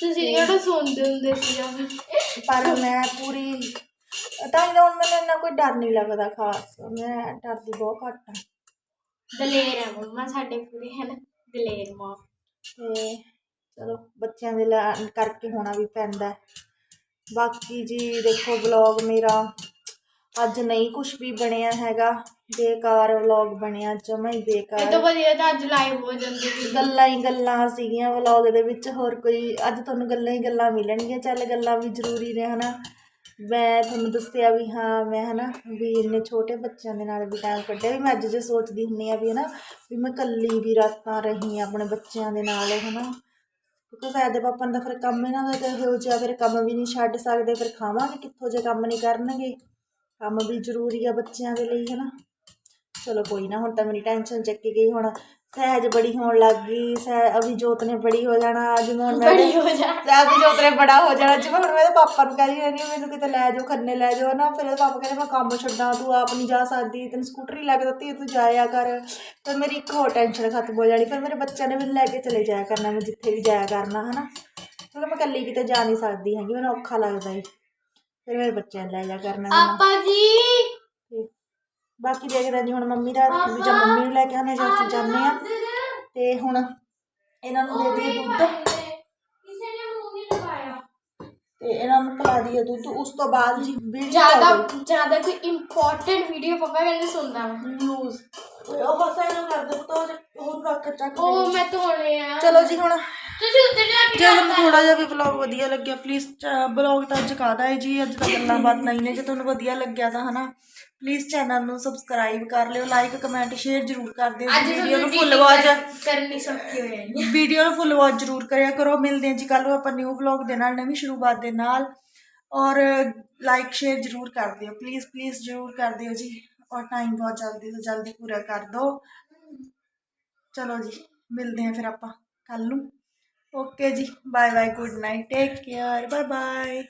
ਤੁਸੀਂ ਕਿਹੜਾ ਸੁਣਦੇ ਹੁੰਦੇ ਸੀ ਆ ਪਰ ਮੈਂ ਪੂਰੀ ਤਾਂ ਹੀ ਤਾਂ ਹੁਣ ਮੈਨੂੰ ਇੰਨਾ ਕੋਈ ਡਰ ਨਹੀਂ ਲੱਗਦਾ ਖਾਸ। ਮੈਂ ਡਰਦੀ ਬਹੁਤ ਘੱਟ ਆ। ਦਲੇਰ ਹੈ ਮੰਮਾ ਸਾਡੇ ਪੂਰੇ ਹਨ? ਦਲੇਰ ਮਾਂ। ਤੇ ਚਲੋ ਬੱਚਿਆਂ ਦੇ ਲੈ- ਕਰਕੇ ਹੋਣਾ ਵੀ ਪੈਂਦਾ। ਹੈ। ਬਾਕੀ ਜੀ ਦੇਖੋ ਵਲੌਗ ਮੇਰਾ ਅੱਜ ਨਹੀਂ ਕੁਝ ਵੀ ਬਣਿਆ ਹੈਗਾ। ਬੇਕਾਰ ਵਲੌਗ ਬਣਿਆ ਜਮਾ ਹੀ ਇਹ ਤੋਂ ਬੇਕਾਰ ਵਧੀਆ ਤਾਂ ਅੱਜ ਲਾਈਵ ਹੋ ਜਾਂਦੇ ਸੀ। ਗੱਲਾਂ ਹੀ ਗੱਲਾਂ ਸੀਗੀਆਂ ਵਲੌਗ ਦੇ ਵਿੱਚ ਹੋਰ ਕੋਈ ਅੱਜ ਤੁਹਾਨੂੰ ਗੱਲਾਂ ਹੀ ਗੱਲਾਂ ਮਿਲਣਗੀਆਂ। ਚੱਲ ਗੱਲਾਂ ਵੀ ਜ਼ਰੂਰੀ ਨੇ ਹਨਾ? ਮੈਂ ਤੁਹਾਨੂੰ ਦੱਸਿਆ ਵੀ ਹਾਂ, ਮੈਂ ਹਨਾ ਵੀ ਇੰਨੇ ਛੋਟੇ ਬੱਚਿਆਂ ਦੇ ਨਾਲ ਵੀ ਟਾਈਮ ਕੱਢਿਆ ਵੀ ਮੈਂ ਅੱਜ ਜੇ ਸੋਚਦੀ ਹੁੰਨੀ ਆ ਵੀ ਹਨਾ ਵੀ ਮੈਂ ਇਕੱਲੀ ਵੀ ਰਾਤਾਂ ਰਹੀ ਆ ਆਪਣੇ ਬੱਚਿਆਂ ਦੇ ਨਾਲ, ਹਨਾ। ਕਿਉਂਕਿ ਸਾਡੇ ਪਾਪਾ ਦਾ ਫਿਰ ਕੰਮ ਇਹਨਾਂ ਦਾ ਇਹੋ ਜਿਹਾ, ਫਿਰ ਕੰਮ ਵੀ ਨਹੀਂ ਛੱਡ ਸਕਦੇ, ਫਿਰ ਖਾਵਾਂਗੇ ਕਿੱਥੋਂ ਜੇ ਕੰਮ ਨਹੀਂ ਕਰਨਗੇ। ਕੰਮ ਵੀ ਜ਼ਰੂਰੀ ਆ ਬੱਚਿਆਂ ਦੇ ਲਈ, ਹਨਾ। ਚਲੋ ਕੋਈ ਨਾ, ਹੁਣ ਤਾਂ ਮੇਰੀ ਟੈਨਸ਼ਨ ਚੱਕੀ ਗਈ ਹੁਣ। ਸਹਿਜ ਬੜੀ ਹੋਣ ਲੱਗ ਗਈ ਸਹਿ ਅਭੀ ਜੋਤ ਨੇ ਬੜੀ ਹੋ ਜਾਣਾ ਅੱਜ ਮੈਂ ਹੁਣ ਮੈਂ ਬੜੀ ਹੋ ਜਾ ਅਭੀ ਜੋਤ ਨੇ ਬੜਾ ਹੋ ਜਾਣਾ ਜਿਵੇਂ ਹੁਣ ਮੇਰੇ ਪਾਪਾ ਨੂੰ ਕਹੀ ਜਾਂਦੀ ਹਾਂ, ਮੈਨੂੰ ਕਿਤੇ ਲੈ ਜਾਓ ਖੰਨੇ ਲੈ ਜਾਓ ਨਾ ਫਿਰ ਪਾਪਾ ਕਹਿੰਦੇ ਮੈਂ ਕੰਮ ਛੱਡਾਂ ਤੂੰ ਆਪ ਨਹੀਂ ਜਾ ਸਕਦੀ ਤੈਨੂੰ ਸਕੂਟਰੀ ਲੈ ਕੇ ਦਿੱਤੀ ਤੂੰ ਜਾਇਆ ਕਰ। ਫਿਰ ਮੇਰੀ ਇੱਕ ਹੋਰ ਟੈਨਸ਼ਨ ਖਤਮ ਹੋ ਜਾਣੀ ਫਿਰ ਮੇਰੇ ਬੱਚਿਆਂ ਨੇ ਮੈਨੂੰ ਲੈ ਕੇ ਚਲੇ ਜਾਇਆ ਕਰਨਾ ਮੈਂ ਜਿੱਥੇ ਵੀ ਜਾਇਆ ਕਰਨਾ ਹਨਾ। ਕਿਉਂਕਿ ਮੈਂ ਇਕੱਲੀ ਕਿਤੇ ਜਾ ਨਹੀਂ ਸਕਦੀ ਹੈਗੀ ਮੈਨੂੰ ਔਖਾ ਲੱਗਦਾ ਏ ਫਿਰ ਮੇਰੇ ਬੱਚਿਆਂ ਨੂੰ ਲੈ ਜਾ ਕਰਨਾ। ਆਪਾ ਜੀ! ਬਾਕੀ ਦੇਖਦੇ ਜੀ ਹੁਣ ਮੰਮੀ ਦਾ ਵੀ ਜਾਂ ਮੰਮੀ ਨੂੰ ਲੈ ਕੇ ਆਉਂਦੇ ਹਾਂ ਜਾਂ ਅਸੀਂ ਜਾਂਦੇ ਆ ਤੇ ਹੁਣ ਇਹਨਾਂ ਨੂੰ ਦੇ ਦਈਏ ਦੁੱਧ। ਕਿਸੇ ਨੇ ਮੂੰਹ ਨਹੀਂ ਲਗਾਇਆ। ਤੇ ਇਹਨਾਂ ਨੂੰ ਪਿਲਾ ਦਈਏ ਦੁੱਧ। ਉਸ ਤੋਂ ਬਾਅਦ ਜੀ ਵੀਡੀਓ ਜ਼ਿਆਦਾ ਜ਼ਿਆਦਾ ਕੋਈ ਇੰਪੋਰਟੈਂਟ ਵੀਡੀਓ ਪਾਪਾ ਕਹਿੰਦੇ ਸੁਣਦਾ ਨਿਊਜ਼ ਉਹ ਹਸਾ ਇਹਨੂੰ ਕਰ ਦੇ ਪੁੱਤ ਉਹ ਰੱਖ ਚੱਕ ਉਹ ਮੈਂ ਧੋਣੇ ਆ। ਚਲੋ ਜੀ ਹੁਣ ਤੁਸੀਂ ਉੱਤੇ ਜਾ ਕੇ ਜੇ ਤੁਹਾਨੂੰ ਥੋੜਾ ਜਿਹਾ ਵੀ ਵਲੌਗ ਵਧੀਆ ਲੱਗਿਆ ਪਲੀਜ਼ ਵਲੌਗ ਤਾਂ ਅੱਜ ਕਾਹਦਾ ਹੈ ਜੀ? ਅੱਜ ਤਾਂ ਗੱਲਾਂ ਬਾਤਾਂ ਹੀ ਨੇ ਜੇ ਤੁਹਾਨੂੰ ਵਧੀਆ ਲੱਗਿਆ ਤਾਂ ਹਨਾ ਪਲੀਜ਼ ਚੈਨਲ ਨੂੰ ਸਬਸਕ੍ਰਾਈਬ ਕਰ ਲਿਓ ਲਾਈਕ ਕਮੈਂਟ ਸ਼ੇਅਰ ਜ਼ਰੂਰ ਕਰ ਦਿਓ। ਅੱਜ ਵੀਡੀਓ ਨੂੰ ਫੁੱਲ ਵਾਚ ਕਰਨੀ ਸੌਖੀ ਹੋ ਜਾਣੀ ਵੀਡੀਓ ਨੂੰ ਫੁੱਲ ਵਾਚ ਜ਼ਰੂਰ ਕਰਿਆ ਕਰੋ। ਮਿਲਦੇ ਹਾਂ ਜੀ ਕੱਲ ਨੂੰ ਆਪਾਂ ਨਿਊ ਵਲੌਗ ਦੇ ਨਾਲ ਨਵੀਂ ਸ਼ੁਰੂਆਤ ਦੇ ਨਾਲ। ਔਰ ਲਾਈਕ ਸ਼ੇਅਰ ਜ਼ਰੂਰ ਕਰ ਦਿਓ। ਪਲੀਜ਼ ਪਲੀਜ਼ ਜ਼ਰੂਰ ਕਰ ਦਿਓ ਜੀ। ਔਰ ਟਾਈਮ ਬਹੁਤ ਜਲਦੀ ਤੋਂ ਜਲਦੀ ਪੂਰਾ ਕਰ ਦਿਓ ਚਲੋ ਜੀ, ਮਿਲਦੇ ਹਾਂ ਫਿਰ ਆਪਾਂ ਕੱਲ ਨੂੰ। ਓਕੇ ਜੀ bye bye good night take care bye bye